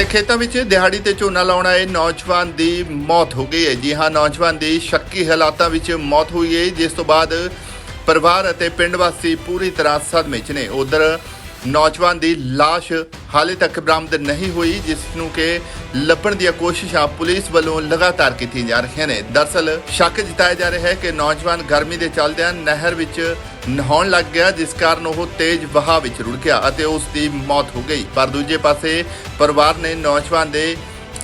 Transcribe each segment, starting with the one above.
ਤੇ ਖੇਤਾਂ ਵਿੱਚ ਦਿਹਾੜੀ ਤੇ ਝੋਨਾ ਲਾਉਣ ਆਏ ਨੌਜਵਾਨ ਦੀ ਮੌਤ ਹੋ ਗਈ ਹੈ। ਜੀ ਹਾਂ, ਨੌਜਵਾਨ ਦੀ ਸ਼ੱਕੀ ਹਾਲਾਤਾਂ ਵਿੱਚ ਮੌਤ ਹੋਈ ਹੈ। ਜਿਸ ਤੋਂ ਬਾਅਦ ਪਰਿਵਾਰ ਅਤੇ ਪਿੰਡ ਵਾਸੀ ਪੂਰੀ ਤਰ੍ਹਾਂ ਸਦਮੇ 'ਚ ਨੇ। ਉਧਰ ਨੌਜਵਾਨ ਦੀ ਲਾਸ਼ ਹਾਲੇ ਤੱਕ ਬਰਾਮਦ ਨਹੀਂ ਹੋਈ, ਜਿਸ ਨੂੰ ਕਿ ਲੱਭਣ ਦੀਆਂ ਕੋਸ਼ਿਸ਼ਾਂ ਪੁਲਿਸ ਵੱਲੋਂ ਲਗਾਤਾਰ ਕੀਤੀਆਂ ਜਾ ਰਹੀਆਂ ਨੇ। ਦਰਸਲ ਸ਼ੱਕ ਜਤਾਇਆ ਜਾ ਰਿਹਾ ਹੈ ਕਿ ਨੌਜਵਾਨ ਗਰਮੀ ਦੇ ਚੱਲਦਿਆਂ ਨਹਿਰ ਵਿੱਚ ਨਹਾਉਣ ਲੱਗ ਗਿਆ, ਜਿਸ ਕਾਰਨ ਉਹ ਤੇਜ਼ ਵਹਾਅ ਵਿੱਚ ਰੁੜ ਗਿਆ ਅਤੇ ਉਸ ਦੀ ਮੌਤ ਹੋ ਗਈ। ਪਰ ਦੂਜੇ ਪਾਸੇ ਪਰਿਵਾਰ ਨੇ ਨੌਜਵਾਨ ਦੇ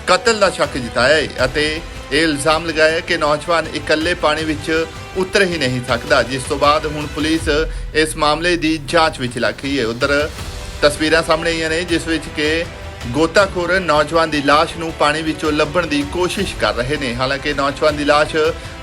ਕਤਲ ਦਾ ਸ਼ੱਕ ਜਤਾਇਆ ਹੈ ਅਤੇ ਇਹ ਇਲਜ਼ਾਮ ਲਗਾਇਆ ਕਿ ਨੌਜਵਾਨ ਇਕੱਲੇ ਪਾਣੀ ਵਿੱਚ ਉਤਰ ਹੀ ਨਹੀਂ ਸਕਦਾ, ਜਿਸ ਤੋਂ ਬਾਅਦ ਹੁਣ ਪੁਲਿਸ ਇਸ ਮਾਮਲੇ ਦੀ ਜਾਂਚ ਵਿੱਚ ਲੱਗ ਗਈ ਹੈ। ਉਧਰ ਤਸਵੀਰਾਂ ਸਾਹਮਣੇ ਆਈਆਂ ਨੇ, ਜਿਸ ਵਿੱਚ ਕਿ ਗੋਤਾਖੋਰ ਨੌਜਵਾਨ ਦੀ ਲਾਸ਼ ਨੂੰ ਪਾਣੀ ਵਿੱਚੋਂ ਲੱਭਣ ਦੀ ਕੋਸ਼ਿਸ਼ ਕਰ ਰਹੇ ਨੇ। ਹਾਲਾਂਕਿ ਨੌਜਵਾਨ ਦੀ ਲਾਸ਼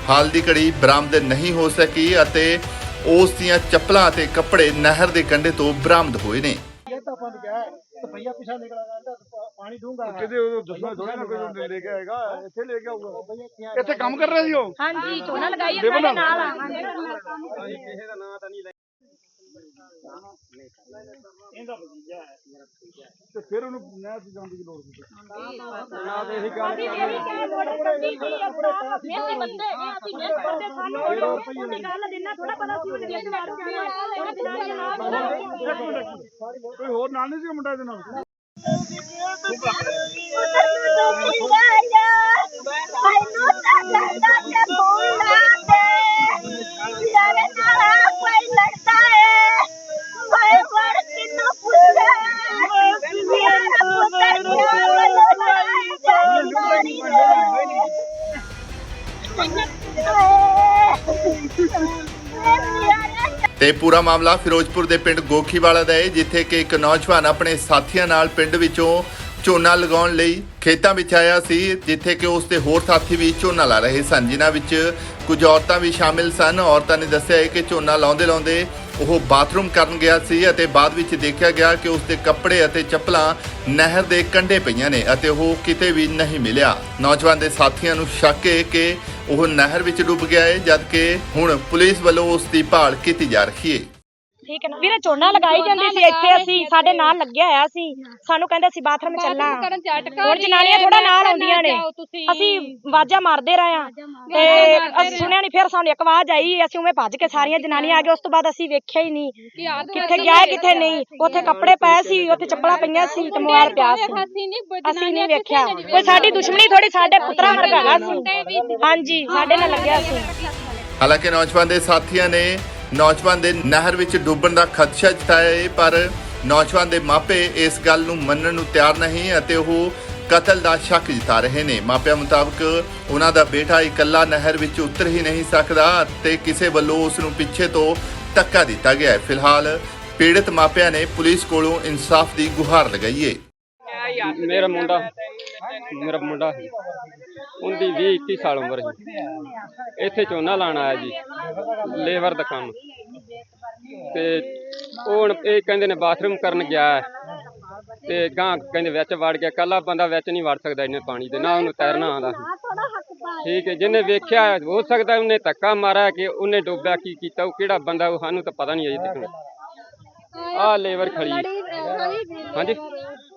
ਹਾਲ ਦੀ ਘੜੀ ਬਰਾਮਦ ਨਹੀਂ ਹੋ ਸਕੀ ਅਤੇ ਉਸ ਦੀਆਂ ਚੱਪਲਾਂ ਅਤੇ ਕੱਪੜੇ ਨਹਿਰ ਦੇ ਕੰਢੇ ਤੋਂ ਬਰਾਮਦ ਹੋਏ ਨੇ। ਇਹ ਤਾਂ ਬੰਦ ਗਿਆ ਹੈ ਤੇ ਭਈਆ ਪਿਛਾ ਨਿਕਲ ਆਉਂਦਾ ਪਾਣੀ ਡੂੰਗਾ ਕਿਤੇ ਉਹ ਦੱਸਣਾ ਥੋੜਾ ਨਾ ਕੋਈ ਲੈ ਕੇ ਆਏਗਾ ਇੱਥੇ ਲੈ ਕੇ ਆਊਗਾ। ਭਈਆ ਕੀ ਇੱਥੇ ਕੰਮ ਕਰ ਰਹੇ ਸੀ ਉਹ? ਹਾਂਜੀ ਝੋਨਾ ਲਗਾਈ ਹੈ ਸਾਡੇ ਨਾਲ ਆ। ਤੇ ਫਿਰ ਉਹਨੂੰ ਨਹਿਰ 'ਚ ਜਾਣ ਦੀ ਲੋੜ ਸੀ ਅਸੀਂ ਇਹ ਕਿਹਾ ਮੋਟਰ ਕੱਢੀ ਸੀ ਮੇਰੇ ਬੰਦੇ ਹੈਗੇ ਅਸੀਂ ਮਿਹਨਤ ਕਰਦੇ ਸਾਨੂੰ ਉਹਨੇ ਗੱਲ ਦਿਨਾ ਥੋੜਾ ਪਤਾ ਸੀ ਉਹਨੇ ਵਿੱਚ ਵੜ ਜਾਣਾ ਉਹਨੇ ਬਿਨਾਂ ਜਨਾਬ ਕੋਈ ਹੋਰ ਨਾਲ ਨਹੀਂ ਸੀ ਮੁੰਡਾ ਇਹਦੇ ਨਾਲ? ਤੇ ਪੂਰਾ ਮਾਮਲਾ ਫਿਰੋਜ਼ਪੁਰ ਦੇ ਪਿੰਡ ਗੋਖੀਵਾਲਾ ਦਾ ਹੈ, ਜਿੱਥੇ ਕਿ ਇੱਕ ਨੌਜਵਾਨ ਆਪਣੇ ਸਾਥੀਆਂ ਨਾਲ ਪਿੰਡ ਵਿੱਚੋਂ ਝੋਨਾ ਲਗਾਉਣ ਲਈ ਖੇਤਾਂ ਵਿੱਚ ਆਇਆ ਸੀ, ਜਿੱਥੇ ਕਿ ਉਸ ਦੇ ਹੋਰ ਸਾਥੀ ਵੀ ਝੋਨਾ ਲਾ ਰਹੇ ਸਨ, ਜਿਨ੍ਹਾਂ ਵਿੱਚ ਕੁਝ ਔਰਤਾਂ ਵੀ ਸ਼ਾਮਿਲ ਸਨ। ਔਰਤਾਂ ਨੇ ਦੱਸਿਆ ਹੈ ਕਿ ਝੋਨਾ ਲਾਉਂਦੇ ਲਾਉਂਦੇ ਉਹ ਬਾਥਰੂਮ ਕਰਨ ਗਿਆ ਸੀ ਅਤੇ ਬਾਅਦ ਵਿੱਚ ਦੇਖਿਆ ਗਿਆ ਕਿ ਉਸ ਦੇ ਕੱਪੜੇ ਅਤੇ ਚੱਪਲਾਂ ਨਹਿਰ ਦੇ ਕੰਢੇ ਪਈਆਂ ਨੇ ਅਤੇ ਉਹ ਕਿਤੇ ਵੀ ਨਹੀਂ ਮਿਲਿਆ। ਨੌਜਵਾਨ ਦੇ ਸਾਥੀਆਂ ਨੂੰ ਸ਼ੱਕ ਹੈ ਕਿ ਉਹ ਨਹਿਰ ਵਿੱਚ ਡੁੱਬ ਗਿਆ ਹੈ ਜਦਕਿ ਹੁਣ ਪੁਲਿਸ ਵੱਲੋਂ ਉਸ ਦੀ ਭਾਲ ਕੀਤੀ ਜਾ ਰਹੀ ਹੈ ਠੀਕ ਹੈ ਨਾ? ਵੀਰੇ ਝੋਨਾ ਲਗਾਈ ਜਾਂਦੀ ਸੀ ਇੱਥੇ ਅਸੀਂ ਸਾਡੇ ਨਾਲ ਲੱਗਿਆ ਹੋਇਆ ਸੀ। ਸਾਨੂੰ ਕਹਿੰਦੇ ਸੀ ਬਾਥਰੂਮ ਚੱਲਣਾ ਹੋਰ ਜਨਾਨੀਆਂ ਥੋੜਾ ਨਾਲ ਆਉਂਦੀਆਂ ਨੇ। ਅਸੀਂ ਆਵਾਜ਼ਾਂ ਮਾਰਦੇ ਰਹੇ ਆ ਤੇ ਅਸੀਂ ਸੁਣਿਆ ਨਹੀਂ ਫਿਰ ਸਾਨੂੰ ਇੱਕ ਆਵਾਜ਼ ਆਈ ਅਸੀਂ ਉਵੇਂ ਭੱਜ ਕੇ ਸਾਰੀਆਂ ਜਨਾਨੀਆਂ ਆ ਗਏ ਉਸ ਤੋਂ ਬਾਅਦ ਅਸੀਂ ਵੇਖਿਆ ਹੀ ਨਹੀਂ। ਕਿੱਥੇ ਗਿਆ ਕਿੱਥੇ ਨਹੀਂ? ਉੱਥੇ ਕੱਪੜੇ ਪਏ ਸੀ ਉੱਥੇ ਚੱਪਲਾਂ ਪਈਆਂ ਸੀ ਤੇ ਮੋਬਾਈਲ ਪਿਆ ਸੀ। ਅਸੀਂ ਨਹੀਂ ਵੇਖਿਆ। ਕੋਈ ਸਾਡੀ ਦੁਸ਼ਮਣੀ ਥੋੜੀ ਸਾਡੇ ਪੁੱਤਰਾ ਵਰਗਾ ਹੈਗਾ ਸੀ। ਹਾਂਜੀ ਸਾਡੇ ਨਾਲ ਲੱਗਿਆ ਸੀ। ਹਾਲਾਂਕਿ ਨੌਜਵਾਨ ਦੇ ਸਾਥੀਆਂ ਨੇ ਨੌਜਵਾਨ ਦੇ ਨਹਿਰ ਵਿੱਚ ਡੁੱਬਣ ਦਾ ਖਦਸ਼ਾ ਜਤਾਇਆ ਹੈ ਪਰ ਨੌਜਵਾਨ ਦੇ ਮਾਪੇ ਇਸ ਗੱਲ ਨੂੰ ਮੰਨਣ ਨੂੰ ਤਿਆਰ ਨਹੀਂ ਅਤੇ ਉਹ ਕਤਲ ਦਾ ਸ਼ੱਕ ਜਤਾ ਰਹੇ ਨੇ। ਮਾਪਿਆਂ ਮੁਤਾਬਕ ਉਹਨਾਂ ਦਾ ਬੇਟਾ ਇਕੱਲਾ ਨਹਿਰ ਵਿੱਚ ਉਤਰ ਹੀ ਨਹੀਂ ਸਕਦਾ ਤੇ ਕਿਸੇ ਵੱਲੋਂ ਉਸ ਨੂੰ ਪਿੱਛੇ ਤੋਂ ਧੱਕਾ ਦਿੱਤਾ ਗਿਆ ਹੈ। ਫਿਲਹਾਲ ਪੀੜਤ ਮਾਪਿਆਂ ਨੇ ਪੁਲਿਸ ਕੋਲੋਂ ਇਨਸਾਫ ਦੀ ਗੁਹਾਰ ਲਗਾਈ ਹੈ ਮੇਰਾ ਮੁੰਡਾ ਮੇਰਾ ਮੁੰਡਾ ਸੀ। ਉਹਦੀ 20 21 ਸਾਲ ਉਮਰ ਸੀ। ਇੱਥੇ ਝੋਨਾ ਲਾਣ ਆਇਆ ਜੀ ਲੇਬਰ ਦਾ ਕੰਮ। ਤੇ ਉਹ ਹੁਣ ਇਹ ਕਹਿੰਦੇ ਨੇ ਬਾਥਰੂਮ ਕਰਨ ਗਿਆ। ਤੇ ਗਾਂ ਕਹਿੰਦੇ ਵਿੱਚ ਵੜ ਗਿਆ। ਕੱਲਾ ਬੰਦਾ ਵਿੱਚ ਨਹੀਂ ਵੜ ਸਕਦਾ ਇੰਨੇ ਪਾਣੀ ਦੇ ਨਾ ਉਹਨੂੰ ਤੈਰਨਾ ਆਉਂਦਾ ਠੀਕ ਹੈ ਜਿਹਨੇ ਵੇਖਿਆ ਹੋ ਸਕਦਾ ਉਹਨੇ ਧੱਕਾ ਮਾਰਿਆ ਕਿ ਉਹਨੇ ਡੁੱਬਿਆ ਕੀ ਕੀਤਾ ਉਹ ਕਿਹੜਾ ਬੰਦਾ ਉਹ ਸਾਨੂੰ ਤਾਂ ਪਤਾ ਨਹੀਂ ਅਜੇ ਤੱਕ। ਆਹ ਲੇਬਰ ਖੜੀ ਹਾਂਜੀ?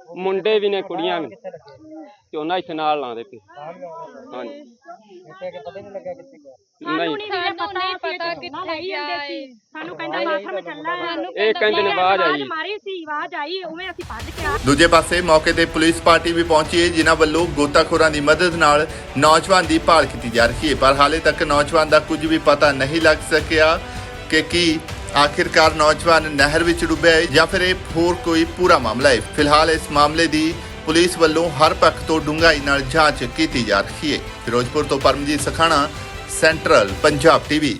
ਮੁੰਡੇ ਵੀ ਨੇ ਕੁੜੀਆਂ ਵੀ ਝੋਨਾ ਇੱਥੇ ਨਾਲ ਲਾਉਂਦੇ ਪਏ। ਹਾਂਜੀ। ਨਹੀਂ। ਸਾਨੂੰ ਨਹੀਂ ਪਤਾ ਕਿੱਥੇ ਗਿਆ ਸਾਨੂੰ ਕਹਿੰਦਾ ਬਾਥਰੂਮ ਚੱਲਣਾ ਇਹ ਕਹਿੰਦੇ ਨੇ ਆਵਾਜ਼ ਆਈ। ਮਾਰੀ ਸੀ ਆਵਾਜ਼ ਆਈ ਉਵੇਂ ਅਸੀਂ ਭੱਜ ਕੇ ਆ ਦੂਜੇ ਪਾਸੇ ਮੌਕੇ ਤੇ ਪੁਲਿਸ ਪਾਰਟੀ ਵੀ ਪਹੁੰਚੀ ਹੈ ਜਿਨ੍ਹਾਂ ਵੱਲੋਂ ਗੋਤਾਖੋਰਾਂ ਦੀ ਮਦਦ ਨਾਲ ਨੌਜਵਾਨ ਦੀ ਭਾਲ ਕੀਤੀ ਜਾ ਰਹੀ ਹੈ ਪਰ ਹਾਲੇ ਤੱਕ ਨੌਜਵਾਨ ਦਾ ਕੁਝ ਵੀ ਪਤਾ ਨਹੀਂ ਲੱਗ ਸਕਿਆ ਕਿ ਕੀ ਆਖਿਰਕਾਰ ਨੌਜਵਾਨ ਨਹਿਰ ਵਿੱਚ ਡੁੱਬਿਆ ਹੈ ਜਾਂ ਫਿਰ ਇਹ ਹੋਰ ਕੋਈ ਪੂਰਾ ਮਾਮਲਾ ਹੈ ਫਿਲਹਾਲ ਇਸ ਮਾਮਲੇ ਦੀ ਪੁਲਿਸ ਵੱਲੋਂ ਹਰ ਪੱਖ ਤੋਂ ਡੂੰਘਾਈ ਨਾਲ ਜਾਂਚ ਕੀਤੀ ਜਾ ਰਹੀ ਹੈ ਫਿਰੋਜ਼ਪੁਰ ਤੋਂ ਪਰਮਜੀਤ ਸਖਾਣਾ, ਸੈਂਟਰਲ ਪੰਜਾਬ ਟੀਵੀ।